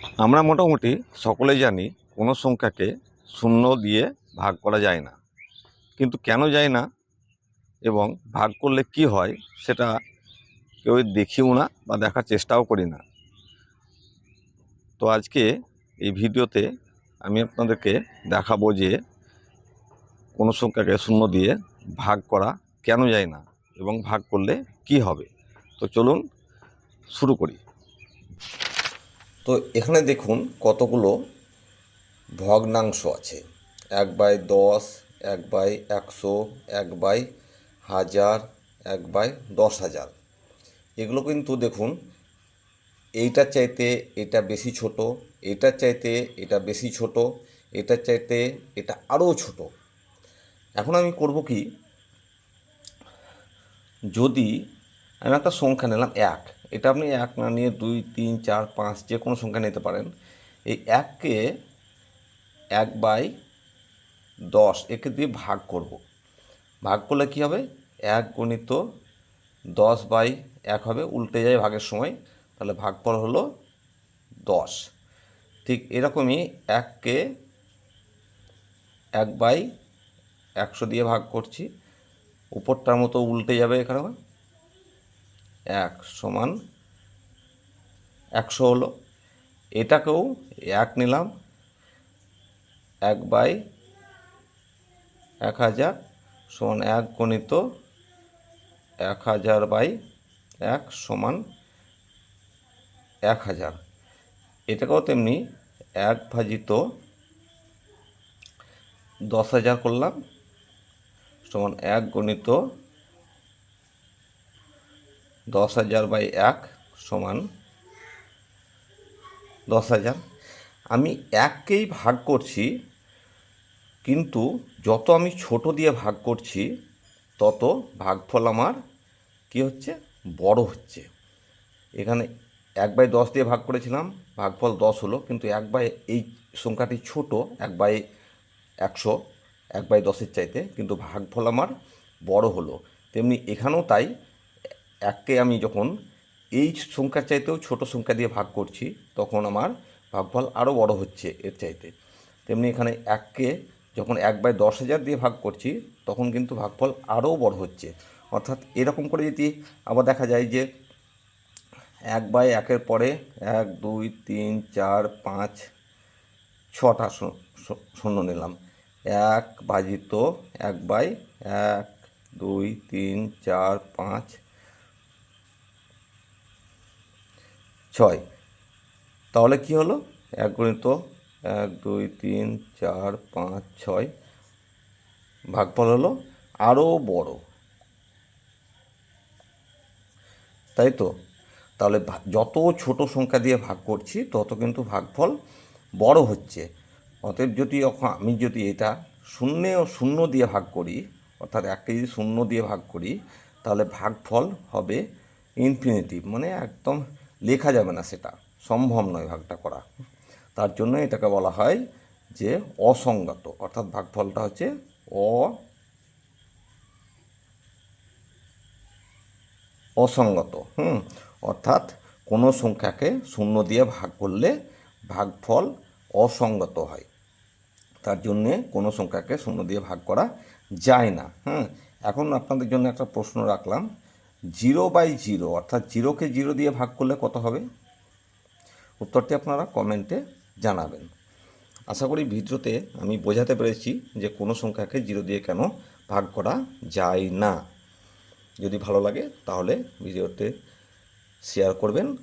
আমরা মোটামুটি সকলেই জানি কোনো সংখ্যাকে শূন্য দিয়ে ভাগ করা যায় না। কিন্তু কেন যায় না এবং ভাগ করলে কি হয় সেটা কেউ দেখিও না বা দেখার চেষ্টাও করি না। তো আজকে এই ভিডিওতে আমি আপনাদেরকে দেখাবো যে কোনো সংখ্যাকে শূন্য দিয়ে ভাগ করা কেন যায় না এবং ভাগ করলে কি হবে। তো চলুন শুরু করি। তো এখানে দেখুন কতগুলো ভগ্নাংশ আছে। এক বাই দশ, এক বাই একশো, এক বাই হাজার, এক বাই দশ হাজার। এগুলো কিন্তু দেখুন, এইটার চাইতে এটা বেশি ছোট, এটার চাইতে এটা বেশি ছোট, এটার চাইতে এটা আরও ছোট। এখন আমি করব কি, যদি আমি একটা সংখ্যা নিলাম এক এটা আপনি এক না নিয়ে দুই, তিন, চার, পাঁচ যে কোনো সংখ্যা নিতে পারেন। এই এককে এক বাই দশ, একে দিয়ে ভাগ করব। ভাগ করলে কী হবে? এক গণিত দশ বাই এক হবে, উল্টে যায় ভাগের সময়। তাহলে ভাগ ভাগফল হলো দশ। ঠিক এরকমই এককে এক বাই একশো দিয়ে ভাগ করছি। উপরটার মতো উল্টে যাবে এখানে এক সমান একশো হলো। এটাকেও এক নিলাম। এক বাই এক হাজার সমান এক গণিত এক হাজার বাই এক সমান এক হাজার। এটাকেও তেমনি এক ভাজিত দশ হাজার করলাম। সমান এক গণিত দশ হাজার বাই এক সমান দশ হাজার। আমি এককেই ভাগ করছি, কিন্তু যত আমি ছোট দিয়ে ভাগ করছি, তত ভাগফল আমার কি হচ্ছে? বড় হচ্ছে। এখানে এক বাই দশ দিয়ে ভাগ করেছিলাম, ভাগফল দশ হলো, কিন্তু এক বাই এই সংখ্যাটি ছোট, এক বাই একশো, এক বাই দশের চাইতে, কিন্তু ভাগফল আমার বড় হলো। তেমনি এখানেও তাই এককে আমি যখন এই সংখ্যার চাইতেও ছোট সংখ্যা দিয়ে ভাগ করছি, তখন আমার ভাগফল আরও বড় হচ্ছে এর চাইতে। তেমনি এখানে এককে যখন এক বাই দশ হাজার দিয়ে ভাগ করছি, তখন কিন্তু ভাগফল আরও বড় হচ্ছে। অর্থাৎ এরকম করে যদি আবার দেখা যায় যে এক বাই একের পরে এক, দুই, তিন, চার, পাঁচ, ছটা শূন্য নিলাম। এক বাজিত এক বাই এক, দুই, তিন, চার, পাঁচ ছয়। তাহলে কি হলো? এক গণিত, এক, দুই, তিন, চার, পাঁচ, ছয়। ভাগফল হলো আরও বড়। তাই তো? তাহলে যত ছোট সংখ্যা দিয়ে ভাগ করছি, তত কিন্তু ভাগফল বড় হচ্ছে। অতএব যদি আমি যদি এটা শূন্য ও শূন্য দিয়ে ভাগ করি, অর্থাৎ একটা যদি শূন্য দিয়ে ভাগ করি, তাহলে ভাগফল হবে ইনফিনিটিভ মানে একদম লেখা যাবে না সেটা। সম্ভব নয় ভাগটা করা। তার জন্য এটাকে বলা হয় যে অসংগত অর্থাৎ ভাগফলটা হচ্ছে অ অসঙ্গত, হুম? অর্থাৎ কোনো সংখ্যাকে শূন্য দিয়ে ভাগ করলে ভাগফল অসঙ্গত হয়। তার জন্যে কোনো সংখ্যাকে শূন্য দিয়ে ভাগ করা যায় না হ্যাঁ এখন আপনাদের জন্য একটা প্রশ্ন রাখলাম। জিরো বাই জিরো, অর্থাৎ জিরোকে জিরো দিয়ে ভাগ করলে কত হবে? উত্তরটি আপনারা কমেন্টে জানাবেন। আশা করি ভিডিওতে আমি বোঝাতে পেরেছি যে কোনো সংখ্যাকে জিরো দিয়ে কেন ভাগ করা যায় না। যদি ভালো লাগে তাহলে ভিডিওতে শেয়ার করবেন।